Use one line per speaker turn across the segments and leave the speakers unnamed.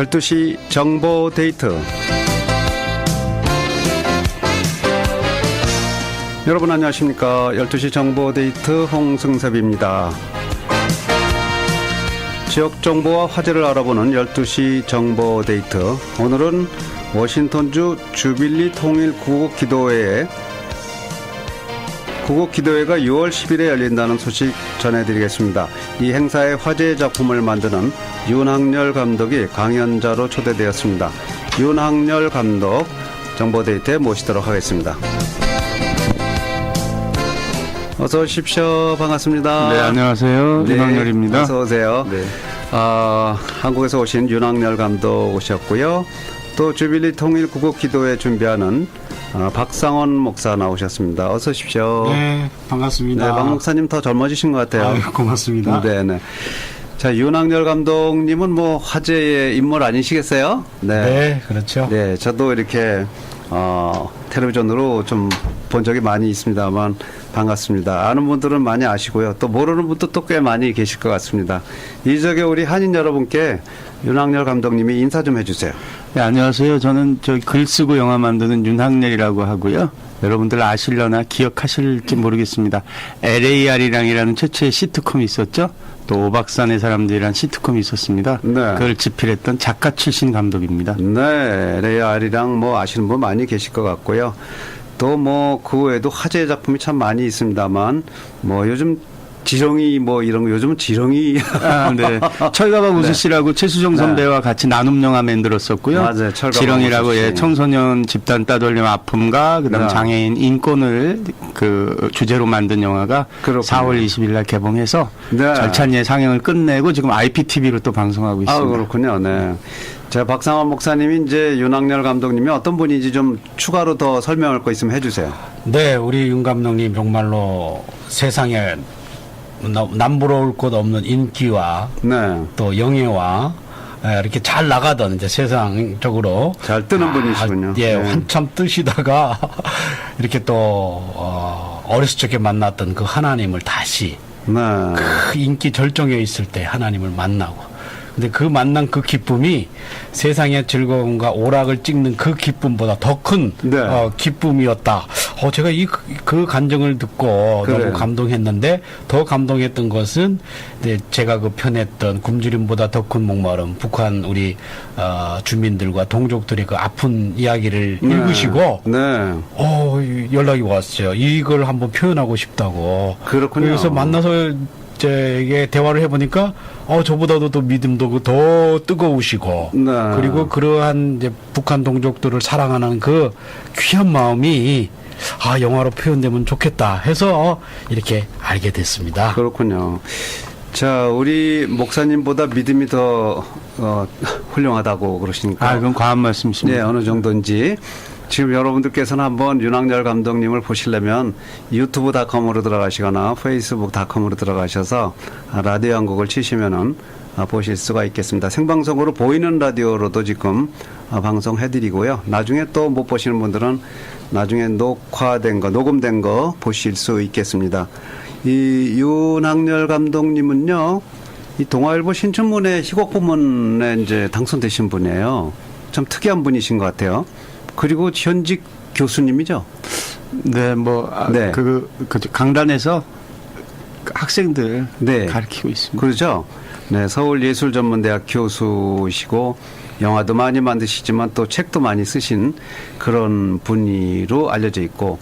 12시 정보 데이트. 여러분 안녕하십니까. 12시 정보 데이트 홍승섭입니다. 지역 정보와 화제를 알아보는 12시 정보 데이트. 오늘은 워싱턴주 주빌리 통일 구국 기도회에 구국 기도회가 6월 10일에 열린다는 소식 전해드리겠습니다. 이 행사의 화제의 작품을 만드는 윤학열 감독이 강연자로 초대되었습니다. 윤학열 감독 정보데이트에 모시도록 하겠습니다. 어서 오십시오. 반갑습니다.
네, 안녕하세요.
네,
윤학열입니다.
어서 오세요.
네.
아, 한국에서 오신 윤학열 감독 오셨고요. 또 주빌리 통일 구국 기도회 준비하는 아, 박상원 목사 나오셨습니다. 어서 오십시오.
네, 반갑습니다.
네, 박 목사님 더 젊어지신 것 같아요.
아유, 고맙습니다.
네, 네. 자, 윤학열 감독님은 뭐 화제의 인물 아니시겠어요?
네, 그렇죠.
네, 저도 이렇게 어, 텔레비전으로 좀 본 적이 많이 있습니다만 반갑습니다. 아는 분들은 많이 아시고요. 또 모르는 분도 또꽤 많이 계실 것 같습니다. 이적에 우리 한인 여러분께 윤학열 감독님이 인사 좀 해주세요.
네, 안녕하세요. 저는 저 글 쓰고 영화 만드는 윤학렬이라고 하고요. 여러분들 아실려나 기억하실지 모르겠습니다. LAR이랑이라는 최초의 시트콤이 있었죠. 또 오박산의 사람들이란 시트콤이 있었습니다.
네.
그걸 집필했던 작가 출신 감독입니다.
네, 레아리랑 뭐 아시는 분 많이 계실 것 같고요. 또 뭐 그 외에도 화제의 작품이 참 많이 있습니다만 뭐 요즘 지렁이 뭐 이런 거 요즘은 지렁이
아, 네. 철가방 우수 씨라고 최수정 선배와 같이 나눔 영화 만들었었고요.
맞아요. 철가방
지렁이라고. 예, 청소년 집단 따돌림 아픔과 그다음
네.
장애인 인권을 그 주제로 만든 영화가
그렇군요.
4월 20일 날 개봉해서
네.
절찬리에 상영을 끝내고 지금 IPTV로 또 방송하고 있습니다.
아 그렇군요. 네. 자 박상원 목사님이 이제 윤학열 감독님이 어떤 분인지 좀 추가로 더 설명할 거 있으면 해주세요.
네, 우리 윤 감독님 정말로 세상에 나- 남부러울 곳 없는 인기와
네.
또 영예와 에, 이렇게 잘 나가던 이제 세상적으로
잘 뜨는 분이시군요.
예,
네.
한참 뜨시다가 이렇게 또 어, 어렸을 적에 만났던 그 하나님을 다시
네.
그 인기 절정에 있을 때 하나님을 만나고 근데 그 만난 그 기쁨이 세상의 즐거움과 오락을 찍는 그 기쁨보다 더큰
네.
어, 기쁨이었다. 어, 제가 이 그 감정을 듣고
그래요.
너무 감동했는데 더 감동했던 것은 이제 제가 그 편했던 굶주림보다 더 큰 목마름 북한 우리 어, 주민들과 동족들의 그 아픈 이야기를
네.
읽으시고
네.
어, 이- 연락이 왔어요. 이걸 한번 표현하고 싶다고.
그렇군요.
그래서 만나서 이제 대화를 해보니까 어 저보다도 더 믿음도 그더 뜨거우시고
네.
그리고 그러한 이제 북한 동족들을 사랑하는 그 귀한 마음이 아 영화로 표현되면 좋겠다 해서 이렇게 알게 됐습니다.
그렇군요. 자 우리 목사님보다 믿음이 더 어, 훌륭하다고 그러시니까.
아, 그건 과한 말씀이십니다.
네, 어느 정도인지. 지금 여러분들께서는 한번 윤학열 감독님을 보시려면 유튜브닷컴으로 들어가시거나 페이스북닷컴으로 들어가셔서 아, 라디오 한곡을 치시면은 아, 보실 수가 있겠습니다. 생방송으로 보이는 라디오로도 지금 아, 방송해드리고요. 나중에 또 못 보시는 분들은 나중에 녹화된 거, 녹음된 거 보실 수 있겠습니다. 이 윤학열 감독님은요, 이 동아일보 신춘문예 희곡 부문에 이제 당선되신 분이에요. 참 특이한 분이신 것 같아요. 그리고 현직 교수님이죠.
네, 뭐, 아,
네.
그, 그, 강단에서 그 학생들
네.
가르치고 있습니다.
그렇죠. 네, 서울예술전문대학 교수이시고 영화도 많이 만드시지만 또 책도 많이 쓰신 그런 분으로 알려져 있고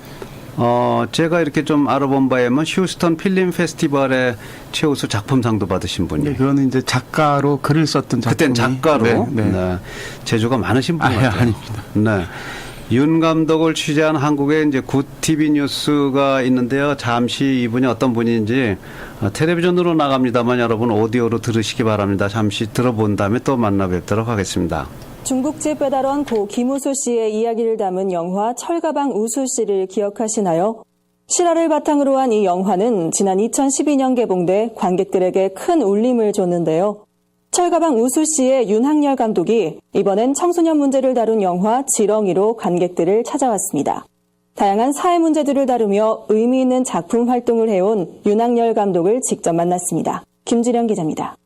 어, 제가 이렇게 좀 알아본 바에 면 휴스턴 필름 페스티벌의 최우수 작품상도 받으신
네,
분이에요.
그거는 이제 작가로 글을 썼던 작품이
그땐 작가로
네, 네.
네, 재주가 많으신 분
아니,
같아요.
아닙니다.
네. 윤 감독을 취재한 한국에 이제 굿TV 뉴스가 있는데요. 잠시 이분이 어떤 분인지 어, 텔레비전으로 나갑니다만 여러분 오디오로 들으시기 바랍니다. 잠시 들어본 다음에 또 만나 뵙도록 하겠습니다.
중국집 배달원 고 김우수 씨의 이야기를 담은 영화 철가방 우수 씨를 기억하시나요? 실화를 바탕으로 한 이 영화는 지난 2012년 개봉돼 관객들에게 큰 울림을 줬는데요. 철가방 우수 씨의 윤학열 감독이 이번엔 청소년 문제를 다룬 영화 지렁이로 관객들을 찾아왔습니다. 다양한 사회 문제들을 다루며 의미 있는 작품 활동을 해온 윤학열 감독을 직접 만났습니다. 김지령 기자입니다.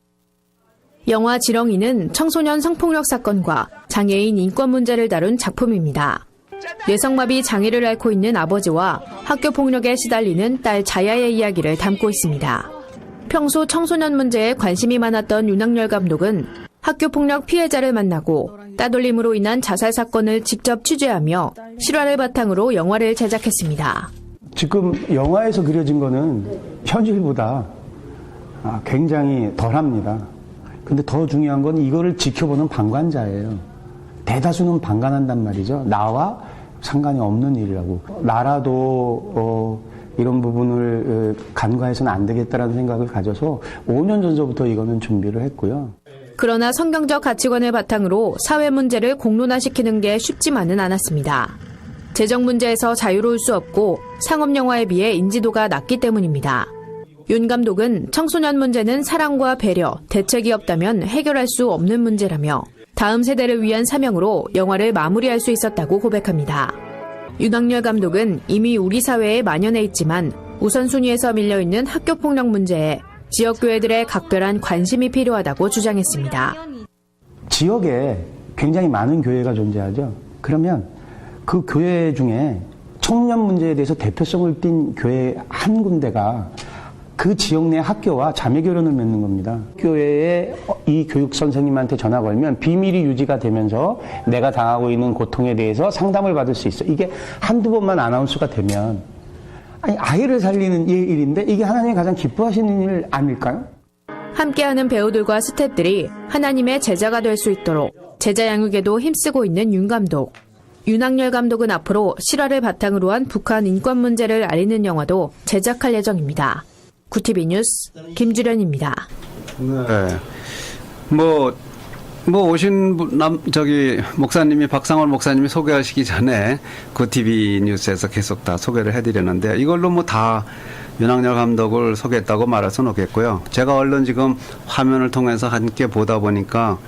영화 지렁이는 청소년 성폭력 사건과 장애인 인권 문제를 다룬 작품입니다. 뇌성마비 장애를 앓고 있는 아버지와 학교 폭력에 시달리는 딸 자야의 이야기를 담고 있습니다. 평소 청소년 문제에 관심이 많았던 윤학열 감독은 학교 폭력 피해자를 만나고 따돌림으로 인한 자살 사건을 직접 취재하며 실화를 바탕으로 영화를 제작했습니다.
지금 영화에서 그려진 거는 현실보다 아, 굉장히 덜합니다. 근데 더 중요한 건 이거를 지켜보는 방관자예요. 대다수는 방관한단 말이죠. 나와 상관이 없는 일이라고. 나라도 어, 이런 부분을 어, 간과해서는 안 되겠다라는 생각을 가져서 5년 전서부터 이거는 준비를 했고요.
그러나 성경적 가치관을 바탕으로 사회 문제를 공론화시키는 게 쉽지만은 않았습니다. 재정 문제에서 자유로울 수 없고 상업 영화에 비해 인지도가 낮기 때문입니다. 윤 감독은 청소년 문제는 사랑과 배려, 대책이 없다면 해결할 수 없는 문제라며 다음 세대를 위한 사명으로 영화를 마무리할 수 있었다고 고백합니다. 윤학열 감독은 이미 우리 사회에 만연해 있지만 우선순위에서 밀려 있는 학교 폭력 문제에 지역교회들의 각별한 관심이 필요하다고 주장했습니다.
지역에 굉장히 많은 교회가 존재하죠. 그러면 그 교회 중에 청년 문제에 대해서 대표성을 띈 교회 한 군데가 그 지역 내 학교와 자매 결혼을 맺는 겁니다. 교회에 이 교육 선생님한테 전화 걸면 비밀이 유지가 되면서 내가 당하고 있는 고통에 대해서 상담을 받을 수 있어. 이게 한두 번만 아나운서가 되면 아니 아이를 살리는 일인데 이게 하나님이 가장 기뻐하시는 일 아닐까요?
함께하는 배우들과 스태프들이 하나님의 제자가 될 수 있도록 제자 양육에도 힘쓰고 있는 윤 감독. 윤학열 감독은 앞으로 실화를 바탕으로 한 북한 인권 문제를 알리는 영화도 제작할 예정입니다. 구티비 뉴스 김주련입니다.
네. 뭐, 뭐 오신 분, 남, 저기, 목사님이, 박상월 목사님이 소개하시기 전에 그 TV 뉴스에서 계속 다 소개를 해드렸는데 이걸로 뭐 다 윤학열 감독을 소개했다고 말할 수는 없겠고요. 제가 얼른 지금 화면을 통해서 함께 보다 보니까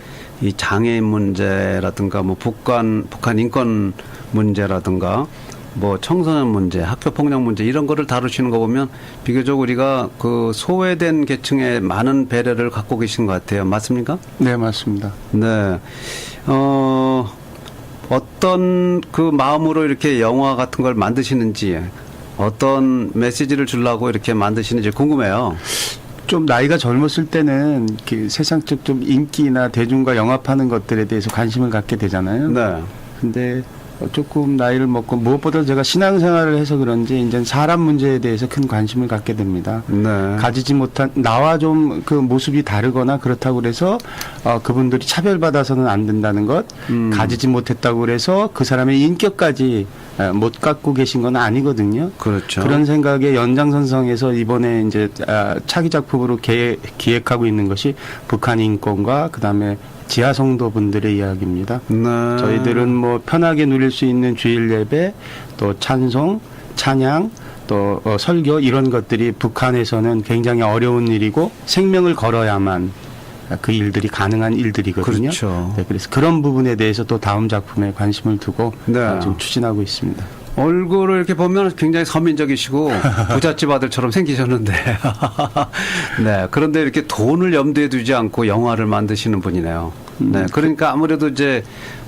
이 장애인 문제라든가 뭐 북한, 북한 인권 문제라든가 뭐 청소년 문제, 학교 폭력 문제 이런 거를 다루시는 거 보면 비교적 우리가 그 소외된 계층에 많은 배려를 갖고 계신 것 같아요. 맞습니까?
네, 맞습니다.
네. 어, 어떤 그 마음으로 이렇게 영화 같은 걸 만드시는지 어떤 메시지를 주려고 이렇게 만드시는지 궁금해요.
좀 나이가 젊었을 때는 그 세상적 좀 인기나 대중과 영합하는 것들에 대해서 관심을 갖게 되잖아요.
네.
근데 조금 나이를 먹고 무엇보다 제가 신앙생활을 해서 그런지 이제 사람 문제에 대해서 큰 관심을 갖게 됩니다.
네.
가지지 못한 나와 좀 그 모습이 다르거나 그렇다고 그래서 어, 그분들이 차별받아서는 안 된다는 것,
음.
가지지 못했다고 그래서 그 사람의 인격까지 어, 못 갖고 계신 건 아니거든요.
그렇죠.
그런 생각의 연장선상에서 이번에 이제 아, 차기 작품으로 계, 기획하고 있는 것이 북한 인권과 그다음에 지하성도 분들의 이야기입니다.
네.
저희들은 뭐 편하게 누릴 수 있는 주일 예배, 또 찬송, 찬양, 또 어, 설교 이런 것들이 북한에서는 굉장히 어려운 일이고 생명을 걸어야만 그 일들이 가능한 일들이거든요.
그렇죠.
네, 그래서 그런 부분에 대해서 또 다음 작품에 관심을 두고
네.
어, 지금 추진하고 있습니다.
얼굴을 이렇게 보면 굉장히 서민적이시고 부잣집 아들처럼 생기셨는데. 네. 그런데 이렇게 돈을 염두에 두지 않고 영화를 만드시는 분이네요. 네. 그러니까 아무래도 이제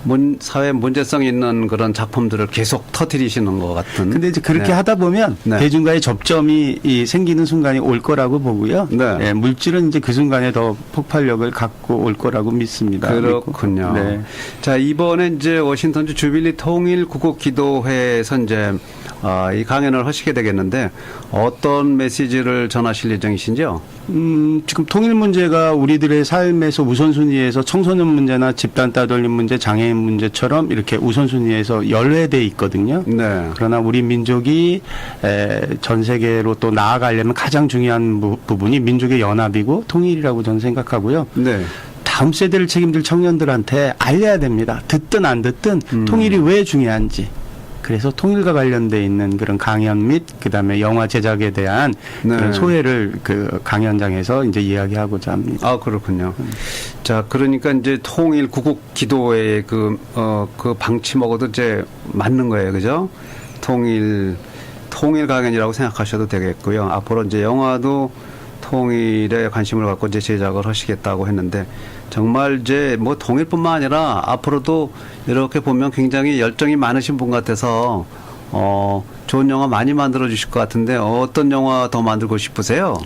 문, 사회 문제성 있는 그런 작품들을 계속 터뜨리시는 것 같은.
근데 이제 그렇게
네.
하다 보면
네.
대중과의 접점이 이 생기는 순간이 올 거라고 보고요.
네.
예, 물질은 이제 그 순간에 더 폭발력을 갖고 올 거라고 믿습니다.
그렇군요.
네.
자, 이번에 이제 워싱턴주 주빌리 통일 구국 기도회에서 이제 아, 이 강연을 하시게 되겠는데 어떤 메시지를 전하실 예정이신지요?
음, 지금 통일 문제가 우리들의 삶에서 우선순위에서 청소년 문제나 집단 따돌림 문제, 장애인 문제처럼 이렇게 우선순위에서 연례돼 있거든요.
네.
그러나 우리 민족이 에, 전 세계로 또 나아가려면 가장 중요한 부, 부분이 민족의 연합이고 통일이라고 저는 생각하고요.
네.
다음 세대를 책임질 청년들한테 알려야 됩니다. 듣든 안 듣든
음.
통일이 왜 중요한지. 그래서 통일과 관련돼 있는 그런 강연 및 그다음에 영화 제작에 대한
네.
그런 소회를 그 강연장에서 이제 이야기하고자 합니다.
아, 그렇군요. 자, 그러니까 이제 통일 구국 기도의 그, 어, 그 방침하고도 이제 맞는 거예요. 그죠? 통일, 통일 강연이라고 생각하셔도 되겠고요. 앞으로 이제 영화도 통일에 관심을 갖고 이제 제작을 하시겠다고 했는데 정말 이제 뭐 통일뿐만 아니라 앞으로도 이렇게 보면 굉장히 열정이 많으신 분 같아서 어 좋은 영화 많이 만들어 주실 것 같은데 어떤 영화 더 만들고 싶으세요?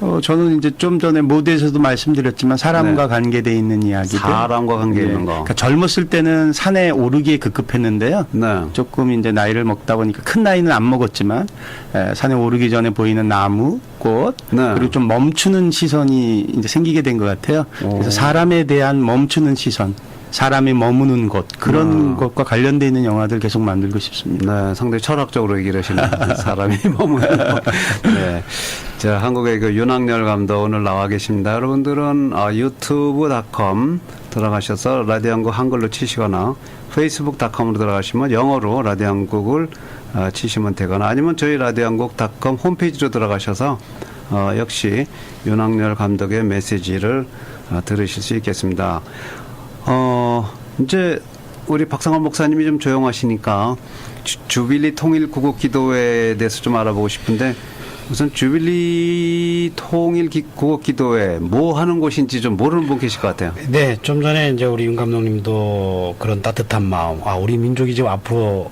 어, 저는 이제 좀 전에 모두에서도 말씀드렸지만 사람과 관계돼 있는 이야기들.
네. 사람과 관계 있는 거.
그러니까 젊었을 때는 산에 오르기에 급급했는데요.
네.
조금 이제 나이를 먹다 보니까 큰 나이는 안 먹었지만 에, 산에 오르기 전에 보이는 나무, 꽃
네.
그리고 좀 멈추는 시선이 이제 생기게 된 것 같아요.
오.
그래서 사람에 대한 멈추는 시선, 사람이 머무는 곳 그런
아.
것과 관련돼 있는 영화들 계속 만들고 싶습니다.
네, 상당히 철학적으로 얘기를 하시는 사람이 머무는 거. 네. 자, 한국의 그 윤학열 감독 오늘 나와 계십니다. 여러분들은 아, 유튜브닷컴 들어가셔서 라디오 한국 한글로 치시거나 페이스북닷컴으로 들어가시면 영어로 라디오 한국을 아, 치시면 되거나 아니면 저희 라디오 한국닷컴 홈페이지로 들어가셔서 어, 역시 윤학열 감독의 메시지를 아, 들으실 수 있겠습니다. 어, 이제 우리 박상원 목사님이 좀 조용하시니까 주, 주빌리 통일 구국 기도회에 대해서 좀 알아보고 싶은데 우선 주빌리 통일 기, 구국 기도회 뭐 하는 곳인지 좀 모르는 분 계실 것 같아요.
네, 좀 전에 이제 우리 윤 감독님도 그런 따뜻한 마음, 아, 우리 민족이 지금 앞으로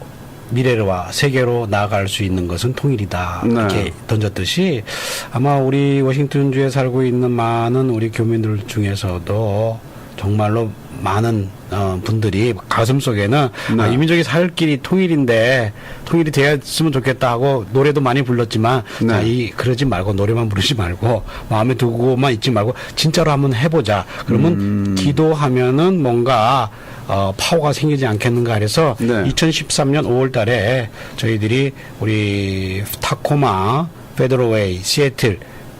미래와 세계로 나아갈 수 있는 것은 통일이다.
네.
이렇게 던졌듯이 아마 우리 워싱턴 주에 살고 있는 많은 우리 교민들 중에서도 정말로 많은 어, 분들이 가슴 속에는
네.
아, 이 민족이 살 길이 통일인데 통일이 되었으면 좋겠다 하고 노래도 많이 불렀지만
네.
자, 이 그러지 말고 노래만 부르지 말고 마음에 두고만 있지 말고 진짜로 한번 해보자. 그러면
음.
기도하면은 뭔가 어, 파워가 생기지 않겠는가 해서
네.
2013년 5월달에 저희들이 우리 타코마 페드로웨이 시애틀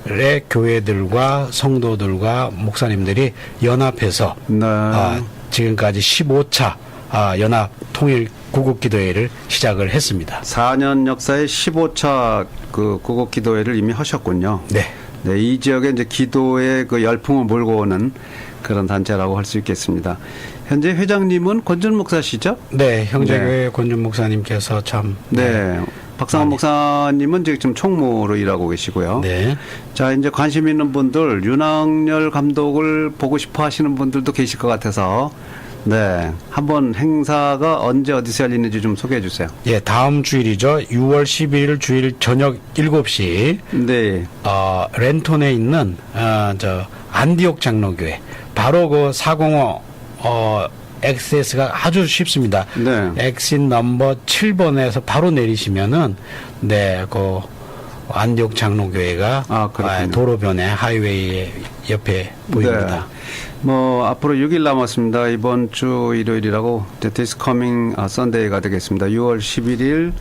의 교회들과 성도들과 목사님들이 연합해서
네.
아, 지금까지 15차 아, 연합 통일 구국 기도회를 시작을 했습니다.
4년 역사의 15차 그 구국 기도회를 이미 하셨군요.
네.
네, 이 지역에 이제 기도의 그 열풍을 몰고 오는 그런 단체라고 할 수 있겠습니다. 현재 회장님은 권준 목사시죠?
네, 형제교회 권준 목사님께서 참
네. 박상원
많이.
목사님은 지금 총무로 일하고 계시고요.
네.
자, 이제 관심 있는 분들, 윤학열 감독을 보고 싶어 하시는 분들도 계실 것 같아서, 네. 한번 행사가 언제 어디서 열리는지 좀 소개해 주세요.
예, 다음 주일이죠. 6월 11일 주일 저녁 7시
네.
어, 렌톤에 있는 어, 저 안디옥 장로교회 바로 그 405 어, 엑세스가 아주 쉽습니다.
네.
엑신 넘버 7번에서 바로 내리시면은 네, 그 안디옥 장로교회가
아, 그렇군요.
도로변에 하이웨이 옆에 보입니다.
네. 뭐 앞으로 6일 남았습니다. 이번 주 일요일이라고 coming 아, Sunday가 되겠습니다. 6월 11일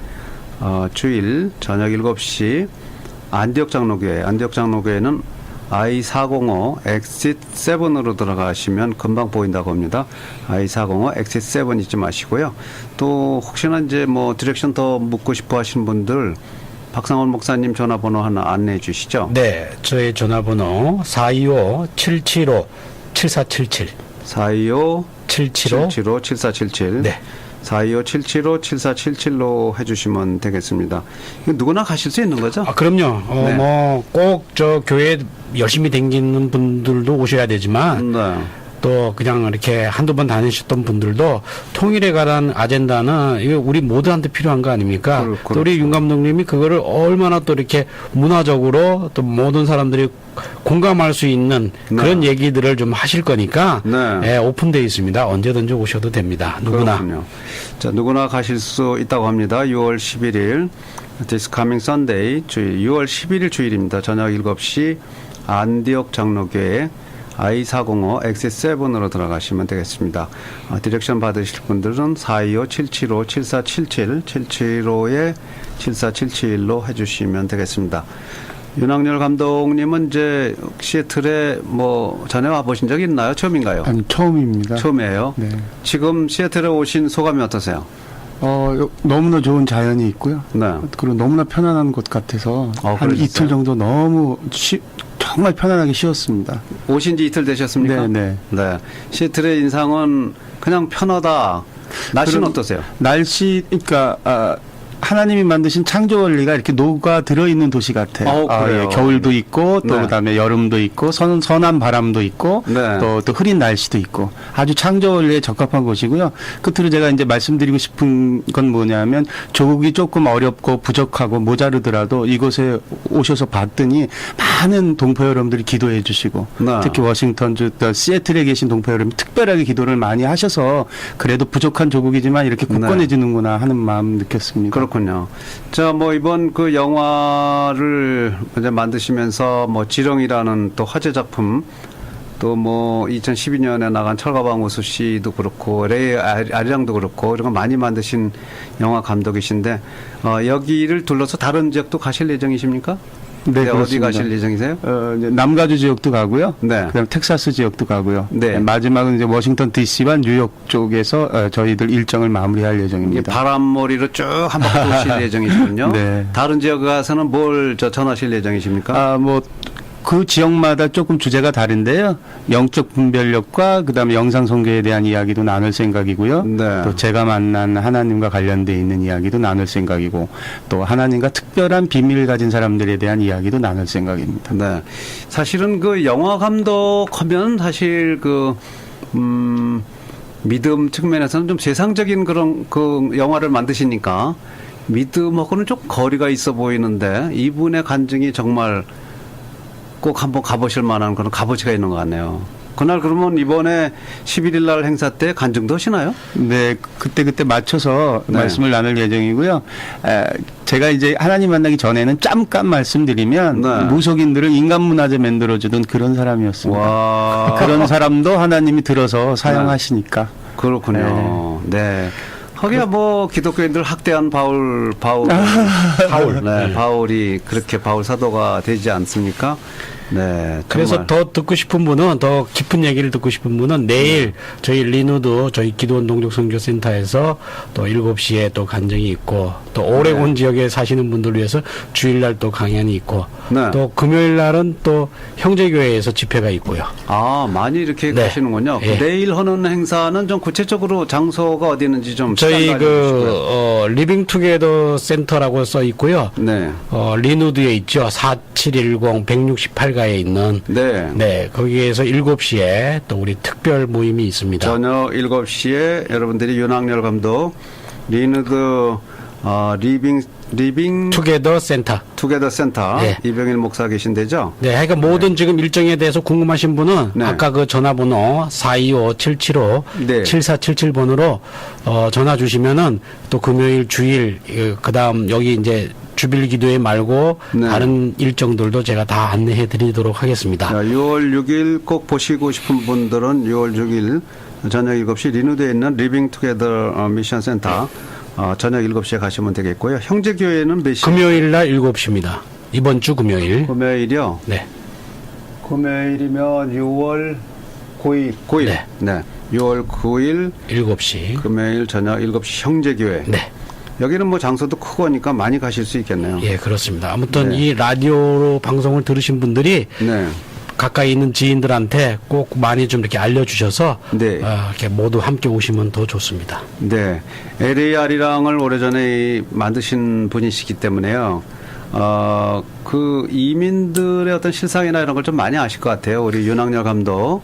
어, 주일 저녁 7시 안디옥 장로교회 안디옥 장로교회는 I405 엑싯 7으로 들어가시면 금방 보인다고 합니다. I405 엑싯 7 잊지 마시고요. 또 혹시나 이제 뭐 디렉션 더 묻고 싶어 하시는 분들 박상원 목사님 전화번호 하나 안내해 주시죠.
네, 저희 전화번호 425-775-7477
425
775
775 7477.
네.
425 775 7477 로 해주시면 되겠습니다. 이거 누구나 가실 수 있는 거죠?
아, 그럼요. 어,
네.
뭐, 꼭 저 교회 열심히 다니는 분들도 오셔야 되지만,
네.
또 그냥 이렇게 한두 번 다니셨던 분들도 통일에 관한 아젠다는 이거 우리 모두한테 필요한 거 아닙니까?
그렇-
또 우리 윤 감독님이 그거를 얼마나 또 이렇게 문화적으로 또 모든 사람들이 공감할 수 있는
네.
그런 얘기들을 좀 하실 거니까
네.
예, 오픈되어 있습니다. 언제든지 오셔도 됩니다. 누구나.
그렇군요. 자, 누구나 가실 수 있다고 합니다. 6월 11일, This coming Sunday, 주일, 6월 11일 주일입니다. 저녁 7시, 안디옥 장로교회 I405 X7으로 들어가시면 되겠습니다. 어, 디렉션 받으실 분들은 425-775-7477, 775에 7477로 해주시면 되겠습니다. 윤학열 감독님은 이제 시애틀에 뭐 전에 와 보신 적이 있나요? 처음인가요?
아니, 처음입니다.
처음이에요.
네.
지금 시애틀에 오신 소감이 어떠세요?
어, 요- 너무나 좋은 자연이 있고요.
네.
그리고 너무나 편안한 곳 같아서
어,
한
그러셨어요?
이틀 정도 너무 쉬, 정말 편안하게 쉬었습니다.
오신 지 이틀 되셨습니까?
네, 네.
네. 시애틀의 인상은 그냥 편하다. 날씨는 어떠세요?
날씨, 그러니까 아, 하나님이 만드신 창조 원리가 이렇게 녹아 들어 있는 도시 같아요.
어,
아? 예, 겨울도 있고 또
네.
그다음에 여름도 있고 선, 선한 바람도 있고
네.
또, 또 흐린 날씨도 있고 아주 창조 원리에 적합한 곳이고요. 끝으로 제가 이제 말씀드리고 싶은 건 뭐냐면 조국이 조금 어렵고 부족하고 모자르더라도 이곳에 오셔서 봤더니 많은 동포 여러분들이 기도해 주시고
네.
특히 워싱턴 주또 시애틀에 계신 동포 여러분 특별하게 기도를 많이 하셔서 그래도 부족한 조국이지만 이렇게 굳건해지는구나 하는 마음 느꼈습니다.
그렇군요. 자, 뭐 이번 그 영화를 이제 만드시면서 뭐 지렁이라는 또 화제 작품 또뭐 2012년에 나간 철가방 우수 씨도 그렇고 레이 아- 아리랑도 그렇고 이런 거 많이 만드신 영화 감독이신데 어, 여기를 둘러서 다른 지역도 가실 예정이십니까?
네,
어디
그렇습니다.
가실 예정이세요?
어, 이제 남가주 지역도 가고요.
네.
그다음 텍사스 지역도 가고요.
네.
마지막은 이제 워싱턴 D.C.와 뉴욕 쪽에서 어, 저희들 일정을 마무리할 예정입니다.
바람머리로 쭉 한 바퀴 도실 예정이시군요.
네.
다른 지역 가서는 뭘 저 전하실 예정이십니까?
아, 뭐, 그 지역마다 조금 주제가 다른데요. 영적 분별력과 그다음에 영상 선교에 대한 이야기도 나눌 생각이고요.
네.
또 제가 만난 하나님과 관련돼 있는 이야기도 나눌 생각이고 또 하나님과 특별한 비밀을 가진 사람들에 대한 이야기도 나눌 생각입니다.
네. 사실은 그 영화 감독 하면 사실 그, 음, 믿음 측면에서는 좀 세상적인 그런 그 영화를 만드시니까 믿음하고는 좀 거리가 있어 보이는데 이분의 간증이 정말 꼭 한번 가보실 만한 그런 값어치가 있는 것 같네요. 그날 그러면 이번에 11일 날 행사 때 간증도 하시나요?
네, 그때 그때 맞춰서
네.
말씀을 나눌 예정이고요. 에, 제가 이제 하나님 만나기 전에는 잠깐 말씀드리면
네.
무속인들을 인간 문화재 만들어주던 그런 사람이었습니다.
와.
그런 사람도 하나님이 들어서 사용하시니까.
그렇군요. 네. 하기야 뭐 기독교인들 학대한 바울 바울 바울 네, 바울이 그렇게 바울 사도가 되지 않습니까? 네.
그래서. 더 듣고 싶은 분은 더 깊은 얘기를 듣고 싶은 분은 내일 저희 리누드 저희 기도원 동족 선교센터에서 또 7시에 또 간증이 있고 또 오레곤 지역에 사시는 분들을 위해서 주일날 또 강연이 있고
네.
또 금요일 날은 또 형제교회에서 집회가 있고요.
아 많이 이렇게
네.
가시는군요.
예.
내일 하는 행사는 좀 구체적으로 장소가 어디 있는지 좀
저희
시간
그
알려주시고요.
어, 리빙 투게더 센터라고 써 있고요.
네.
어, 리누드에 있죠. 4710 168 가에 있는
네.
네, 거기에서 7시에 또 우리 특별 모임이 있습니다.
저녁 7시에 여러분들이 윤학열 감독 리누드 어, 리빙 리빙
투게더 센터.
투게더 센터
네.
이병일 목사 계신 데죠?
네, 하여간 모든 지금 일정에 대해서 궁금하신 분은
네.
아까 그 전화번호 425-775
네.
7477번으로 어, 전화 주시면은 또 금요일 주일 그 다음 여기 이제 주빌 기도회 말고
네.
다른 일정들도 제가 다 안내해 드리도록 하겠습니다.
자, 6월 6일 꼭 보시고 싶은 분들은 6월 6일 저녁 7시 리누드에 있는 리빙 투게더 어, 미션 센터 어, 저녁 7시에 가시면 되겠고요. 형제교회는 몇 시?
금요일 날 7시입니다. 이번 주 금요일.
금요일이요.
네.
금요일이면 6월 9일. 9일.
네.
네. 6월 9일
7시.
금요일 저녁 7시 형제교회.
네.
여기는 뭐 장소도 크고니까 많이 가실 수 있겠네요.
예, 그렇습니다. 아무튼
네.
이 라디오로 방송을 들으신 분들이
네.
가까이 있는 지인들한테 꼭 많이 좀 이렇게 알려주셔서
네.
어, 이렇게 모두 함께 오시면 더 좋습니다.
네. LAR이랑을 오래전에 이 만드신 분이시기 때문에요. 어, 그 이민들의 어떤 실상이나 이런 걸 좀 많이 아실 것 같아요. 우리 윤학열 감독.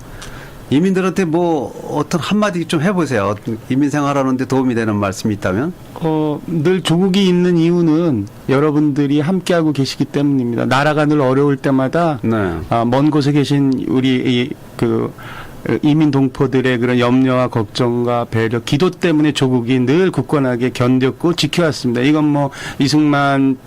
이민들한테 뭐 어떤 한마디 좀 해보세요. 이민 생활하는데 도움이 되는 말씀이 있다면?
어, 늘 조국이 있는 이유는 여러분들이 함께하고 계시기 때문입니다. 나라가 늘 어려울 때마다
네.
아, 먼 곳에 계신 우리 이, 그 이민 동포들의 그런 염려와 걱정과 배려, 기도 때문에 조국이 늘 굳건하게 견뎠고 지켜왔습니다. 이건 뭐 이승만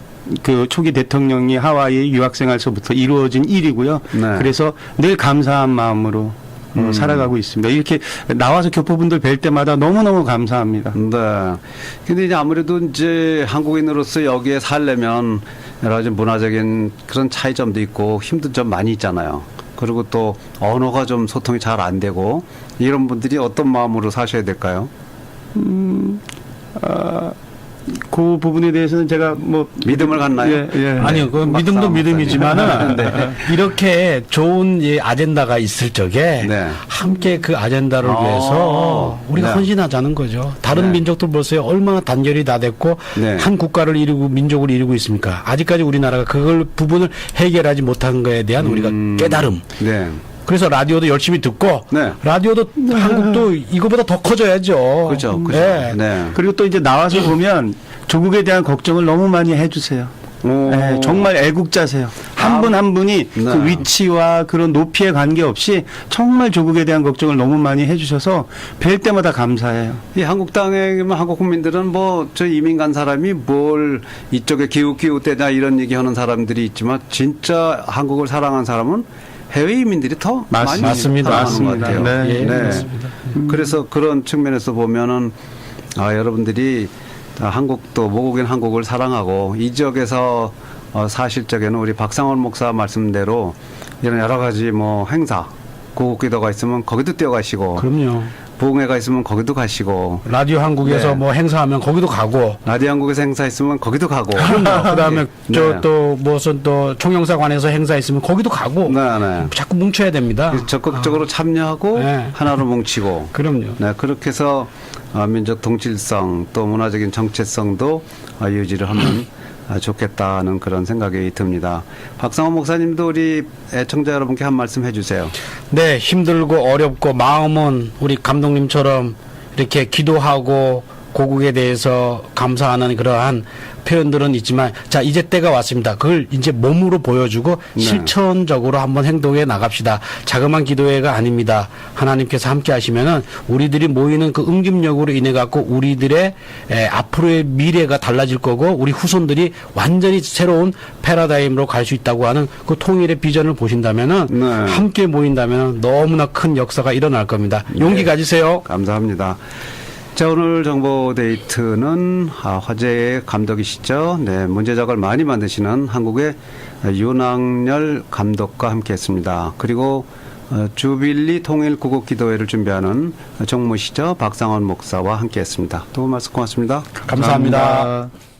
그 초기 대통령이 하와이 유학생활서부터 이루어진 일이고요.
네.
그래서 늘 감사한 마음으로 어, 살아가고 있습니다. 이렇게 나와서 교포분들 뵐 때마다 너무너무 감사합니다.
네. 근데 이제 아무래도 이제 한국인으로서 여기에 살려면 여러 가지 문화적인 그런 차이점도 있고 힘든 점 많이 있잖아요. 그리고 또 언어가 좀 소통이 잘 안 되고 이런 분들이 어떤 마음으로 사셔야 될까요?
그 부분에 대해서는 제가 뭐
믿음을 갖나요?
예, 예.
아니요, 그 믿음도 믿음이지만은
네.
이렇게 좋은 예, 아젠다가 있을 적에
네.
함께 그 아젠다를
아,
위해서 우리가
네.
헌신하자는 거죠. 다른
네.
민족들 보세요. 얼마나 단결이 다 됐고
네.
한 국가를 이루고 민족을 이루고 있습니까? 아직까지 우리나라가 그걸 부분을 해결하지 못한 거에 대한 우리가
음,
깨달음.
네.
그래서 라디오도 열심히 듣고
네.
라디오도 한국도 이거보다 더 커져야죠.
그죠, 그죠.
네.
네.
그리고 또 이제 나와서 보면 조국에 대한 걱정을 너무 많이 해주세요.
오.
예, 정말 애국자세요. 한 분 한 분이
네.
그 위치와 그런 높이에 관계없이 정말 조국에 대한 걱정을 너무 많이 해주셔서 뵐 때마다 감사해요.
이 한국당에 한국 국민들은 뭐 저 이민 간 사람이 뭘 이쪽에 기웃기웃대냐 이런 얘기하는 사람들이 있지만 진짜 한국을 사랑한 사람은 해외 이민들이 더
맞-
많이
맞습니다.
사랑하는 것 같아요.
맞습니다.
예,
네.
맞습니다.
그래서 그런 측면에서 보면은 아 여러분들이 아, 한국도 모국인 한국을 사랑하고 이 지역에서 어, 사실적에는 우리 박상원 목사 말씀대로 이런 여러 가지 뭐 행사 고국기도가 있으면 거기도 뛰어가시고
그럼요.
부흥회가 있으면 거기도 가시고
라디오 한국에서
네.
뭐 행사하면 거기도 가고
라디오 한국에서 행사 있으면 거기도 가고
그다음에
네.
저또 무슨 또 총영사관에서 행사 있으면 거기도 가고
네, 네.
자꾸 뭉쳐야 됩니다.
적극적으로 참여하고
네.
하나로 뭉치고
그럼요.
네, 그렇게 해서 아, 민족 동질성 또 문화적인 정체성도 아, 유지를 하면 아, 좋겠다는 그런 생각이 듭니다. 박상호 목사님도 우리 애청자 여러분께 한 말씀 해주세요.
네, 힘들고 어렵고 마음은 우리 감독님처럼 이렇게 기도하고 고국에 대해서 감사하는 그러한 표현들은 있지만 자 이제 때가 왔습니다. 그걸 이제 몸으로 보여주고
네.
실천적으로 한번 행동해 나갑시다. 자그만 기도회가 아닙니다. 하나님께서 함께 하시면은 우리들이 모이는 그 응집력으로 인해 갖고 우리들의 에, 앞으로의 미래가 달라질 거고 우리 후손들이 완전히 새로운 패러다임으로 갈 수 있다고 하는 그 통일의 비전을 보신다면은
네.
함께 모인다면 너무나 큰 역사가 일어날 겁니다. 용기
네.
가지세요.
감사합니다. 자, 오늘 정보 데이트는 아, 화제의 감독이시죠. 네, 문제작을 많이 만드시는 한국의 윤학열 감독과 함께 했습니다. 그리고 어, 주빌리 통일 구국 기도회를 준비하는 정무시죠. 박상원 목사와 함께 했습니다. 또 말씀 고맙습니다.
감사합니다.
감사합니다.